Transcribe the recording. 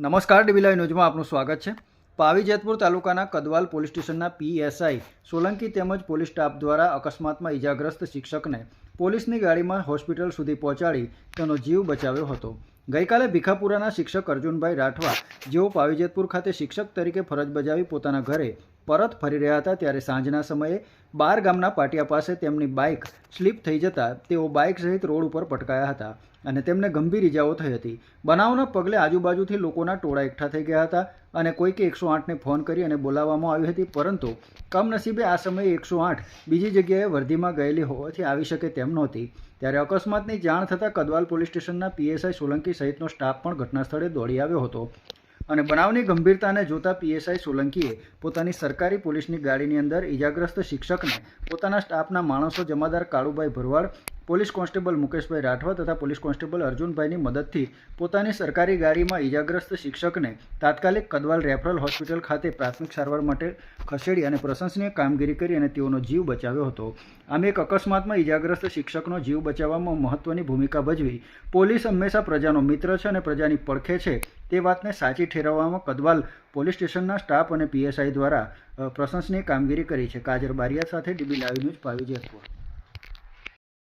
નમસ્કાર ડીબીલાઈ ન્યૂઝમાં આપનું સ્વાગત છે. પાવી જેતપુર તાલુકાના કદવાલ પોલીસ સ્ટેશનના પીએસઆઈ સોલંકી તેમજ પોલીસ સ્ટાફ દ્વારા અકસ્માતમાં ઈજાગ્રસ્ત શિક્ષકને પોલીસની ગાડીમાં હોસ્પિટલ સુધી પહોંચાડી તેનો જીવ બચાવ્યો હતો. ગઈકાલે ભીખાપુરાના શિક્ષક અર્જુનભાઈ રાઠવા જેઓ પાવીજેતપુર ખાતે શિક્ષક તરીકે ફરજ બજાવી પોતાના ઘરે પરત ફરી રહ્યા હતા ત્યારે સાંજના સમયે બાર ગામના પાટિયા પાસે તેમની બાઇક સ્લીપ થઈ જતાં તેઓ બાઇક સહિત રોડ ઉપર પટકાયા હતા અને તેમને ગંભીર ઇજાઓ થઈ હતી. બનાવના પગલે આજુબાજુથી લોકોના ટોળા એકઠા થઈ ગયા હતા અને કોઈકે એકસો આઠને ફોન કરી અને બોલાવવામાં આવી હતી, પરંતુ કમનસીબે આ સમયે એકસો આઠ બીજી જગ્યાએ વર્ધીમાં ગયેલી હોવાથી આવી શકે તેમ નહોતી. ત્યારે અકસ્માતની જાણ થતાં કદવાલ પોલીસ સ્ટેશનના પીએસઆઈ સોલંકી સહિતનો સ્ટાફ પણ ઘટના સ્થળે દોડી આવ્યો હતો. અને બનાવની ગંભીરતાને જોતા પીએસઆઈ સોલંકીએ પોતાની સરકારી પોલીસની ગાડીની અંદર ઈજાગ્રસ્ત શિક્ષકને પોતાના સ્ટાફના માણસો જમાદાર કાળુભાઈ ભરવાડ, પોલીસ કોન્સ્ટેબલ મુકેશભાઈ રાઠવા તથા પોલીસ કોન્સ્ટેબલ અર્જુનભાઈની મદદથી પોતાની સરકારી ગાડીમાં ઈજાગ્રસ્ત શિક્ષકને તાત્કાલિક કદવાલ રેફરલ હોસ્પિટલ ખાતે પ્રાથમિક સારવાર માટે ખસેડી અને પ્રશંસનીય કામગીરી કરી અને તેઓનો જીવ બચાવ્યો હતો. આમ એક અકસ્માતમાં ઈજાગ્રસ્ત શિક્ષકનો જીવ બચાવવામાં મહત્વની ભૂમિકા ભજવી પોલીસ હંમેશા પ્રજાનો મિત્ર છે અને પ્રજાની પડખે છે. તે વાતને સાચી ઠેરવવામાં કદવાલ પોલીસ સ્ટેશનના સ્ટાફ અને પીએસઆઈ દ્વારા પ્રશંસનીય કામગીરી કરી છે. કાજર બારિયા સાથે DB live news, Pavi Jetpur